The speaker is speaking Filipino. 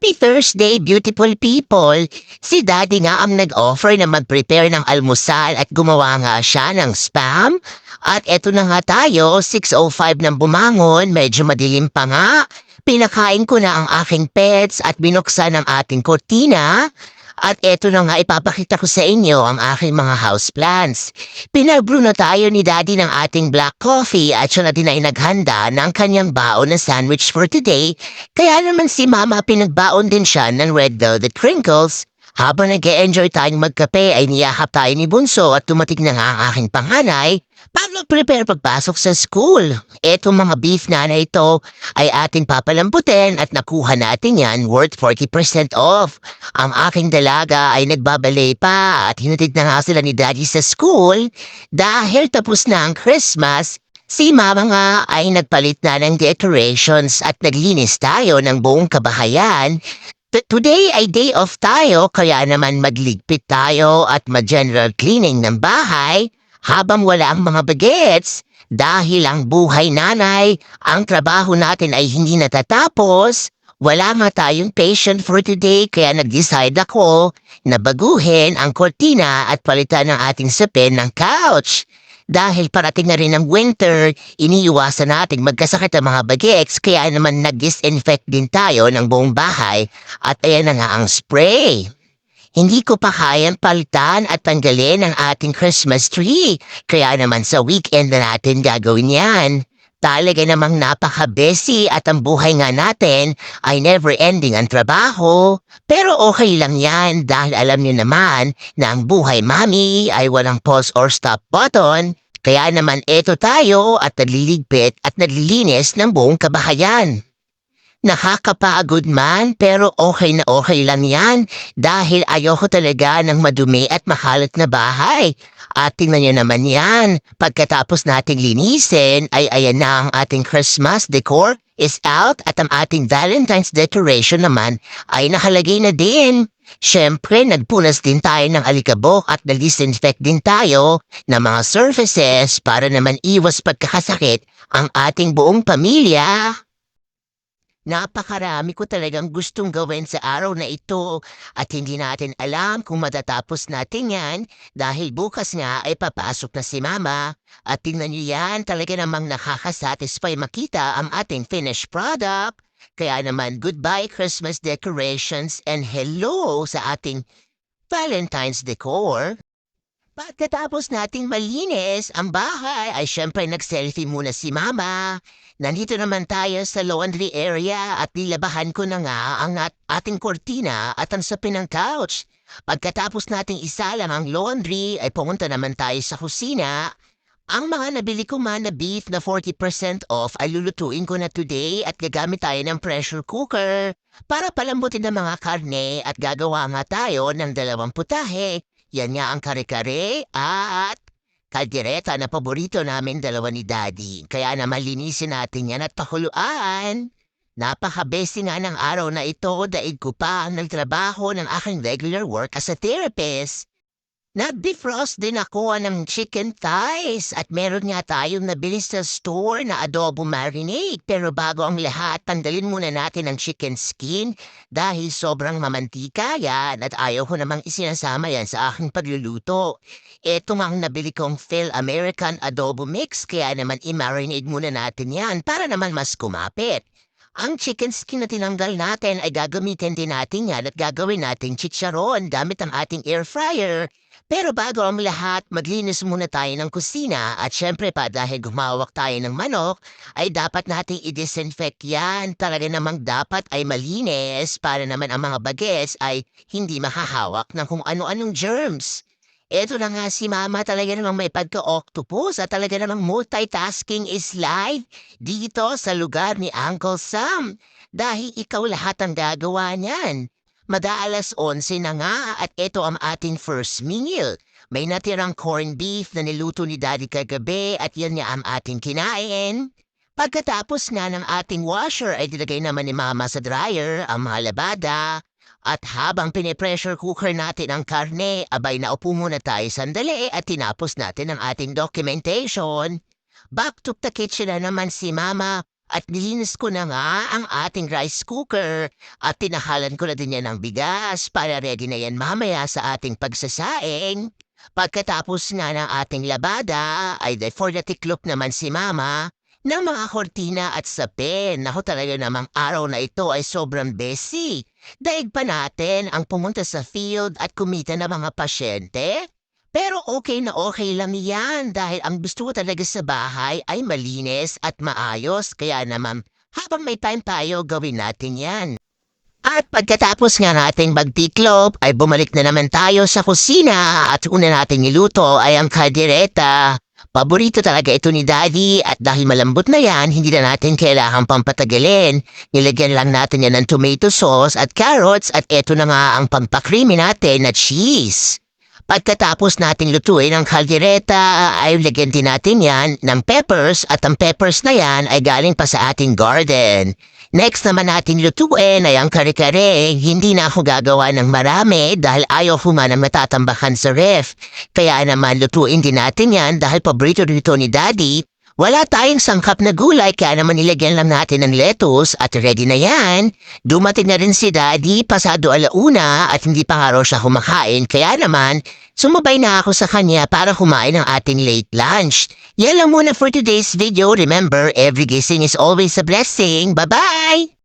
Happy Thursday, beautiful people! Si Daddy nga ang nag-offer na mag-prepare ng almusal at gumawa nga siya ng spam. At eto na nga tayo, 6.05 ng bumangon, medyo madilim pa nga. Pinakain ko na ang aking pets at binuksan ang ating kortina. At eto na nga ipapakita ko sa inyo ang aking mga houseplants. Pinabrew na tayo ni Daddy ng ating black coffee at siya na din ay naghanda ng kanyang baon na sandwich for today. Kaya naman si Mama pinagbaon din siya ng red velvet crinkles. Habang nag enjoy tayong magkape ay niyahap tayo ni Bunso at tumating na nga ang aking panganay para prepare pagpasok sa school. Etong mga beef na na ito ay ating papalambutin at nakuha natin yan worth 40% off. Ang aking dalaga ay nagbabalay pa at hinatid na nga sila ni Daddy sa school dahil tapos na ang Christmas Si Mama nga ay nagpalit na ng decorations at naglinis tayo ng buong kabahayan T- Today ay day off tayo kaya naman magligpit tayo at mag-general cleaning ng bahay habang wala ang mga bagets. Dahil ang buhay nanay, ang trabaho natin ay hindi natatapos. Wala nga tayong patient for today kaya nag-decide ako na baguhin ang kortina at palitan ng ating sapin ng couch. Dahil parating na rin ang winter, iniiwasan nating magkasakit ang mga bagets kaya naman nag-disinfect din tayo ng buong bahay at ayan na nga ang spray. Hindi ko pa kayang palitan at tanggalin ang ating Christmas tree, kaya naman sa weekend na natin gagawin yan. Talaga namang napaka-busy at ang buhay nga natin ay never-ending ang trabaho. Pero okay lang yan dahil alam niyo naman na ang buhay mami ay walang pause or stop button. Kaya naman eto tayo at nagliligpit at naglilinis ng buong kabahayan. Nakakapagod man pero okay na okay lang yan dahil ayoko talaga ng madumi at makalat na bahay. At tingnan niyo naman yan, pagkatapos nating linisin ay ayan na ang ating Christmas decor is out at ang ating Valentine's decoration naman ay nakalagay na din. Siyempre, nagpunas din tayo ng alikabok at nag-disinfect din tayo ng mga surfaces para naman iwas pagkakasakit ang ating buong pamilya. Napakarami ko talagang gustong gawin sa araw na ito at hindi natin alam kung matatapos natin yan dahil bukas nga ay papasok na si Mama at tingnan niyo yan talaga namang nakakasatisfy makita ang ating finished product. Kaya naman goodbye Christmas decorations and hello sa ating Valentine's decor. Pagkatapos nating malinis ang bahay ay syempre nag-selfie muna si Mama. Nandito naman tayo sa laundry area at nilabahan ko na nga ang at ating kortina at ang sapin ng couch. Pagkatapos nating isalang ang laundry ay pumunta naman tayo sa kusina. Ang mga nabili ko man na beef na 40% off ay lulutuin ko na today at gagamit tayo ng pressure cooker para palambutin ang mga karne at gagawa nga tayo ng dalawang putahe. Yan nga ang kare-kare at kaldereta na paborito namin dalawa ni Daddy. Kaya naman linisin natin yan at pakuluan. Napaka-besti nga ng araw na ito dahil ko pa ang nagtrabaho ng aking regular work as a therapist. Nag-defrost din ako ng chicken thighs at meron nga tayong nabili sa store na adobo marinade. Pero bago ang lahat, tandalin muna natin ang chicken skin dahil sobrang mamantika yan at ayaw ko namang isinasama yan sa aking pagluluto. Ito ang nabili kong Phil American adobo mix kaya naman i-marinade muna natin yan para naman mas kumapit. Ang chicken skin na tinanggal natin ay gagamitin din natin yan at gagawin nating chicharon gamit ang ating air fryer. Pero bago ang lahat, maglinis muna tayo ng kusina at syempre pa dahil gumawak tayo ng manok, ay dapat nating i-disinfect yan. Talaga namang dapat ay malinis para naman ang mga bagets ay hindi makahawak ng kung ano-anong germs. Ito na nga si Mama talaga namang may pagka-octopus at talaga namang multitasking is live dito sa lugar ni Uncle Sam. Dahil ikaw lahat ang gagawa niyan. Madaalas 11 na nga at ito ang ating first meal. May natirang corned beef na niluto ni Daddy kagabi at yan niya ang ating kinain. Pagkatapos nga ng ating washer ay dilagay naman ni Mama sa dryer ang mga labada. At habang pinipressure cooker natin ang karne, abay naupo muna tayo sandali at tinapos natin ang ating documentation. Back to the kitchen na naman si Mama At nilinis ko na nga ang ating rice cooker at tinahalan ko na din yan ng bigas para ready na yan mamaya sa ating pagsasaing. Pagkatapos nga ng ating labada ay for the tiklop naman si mama ng mga kortina at sapin. Naku talaga namang araw na ito ay sobrang busy. Daig pa natin ang pumunta sa field at kumita ng mga pasyente. Pero okay na okay lang yan dahil ang gusto ko talaga sa bahay ay malinis at maayos. Kaya naman habang may time tayo gawin natin yan. At pagkatapos nga nating magtiklop ay bumalik na naman tayo sa kusina at una nating niluto ay ang kaldereta. Paborito talaga ito ni Daddy at dahil malambot na yan, hindi na natin kailangan pampatagalin. Nilagyan lang natin yan ng tomato sauce at carrots at eto na nga ang pampakrimi natin na cheese. Pagkatapos natin lutuin ang kaldereta ay lagyan din natin yan ng peppers at ang peppers na yan ay galing pa sa ating garden. Next naman natin lutuin ay ang kare-kare. Hindi na ako gagawa ng marami dahil ayaw ko man ang matatambakan sa ref. Kaya naman lutuin din natin yan dahil paborito dito ni Daddy. Wala tayong sangkap na gulay kaya naman nilagyan lang natin ng lettuce at ready na yan. Dumating na rin si Daddy pasado alauna at hindi pa nga siya kumakain kaya naman sumabay na ako sa kanya para kumain ng ating late lunch. Yan lang muna for today's video. Remember, every gising is always a blessing. Bye-bye!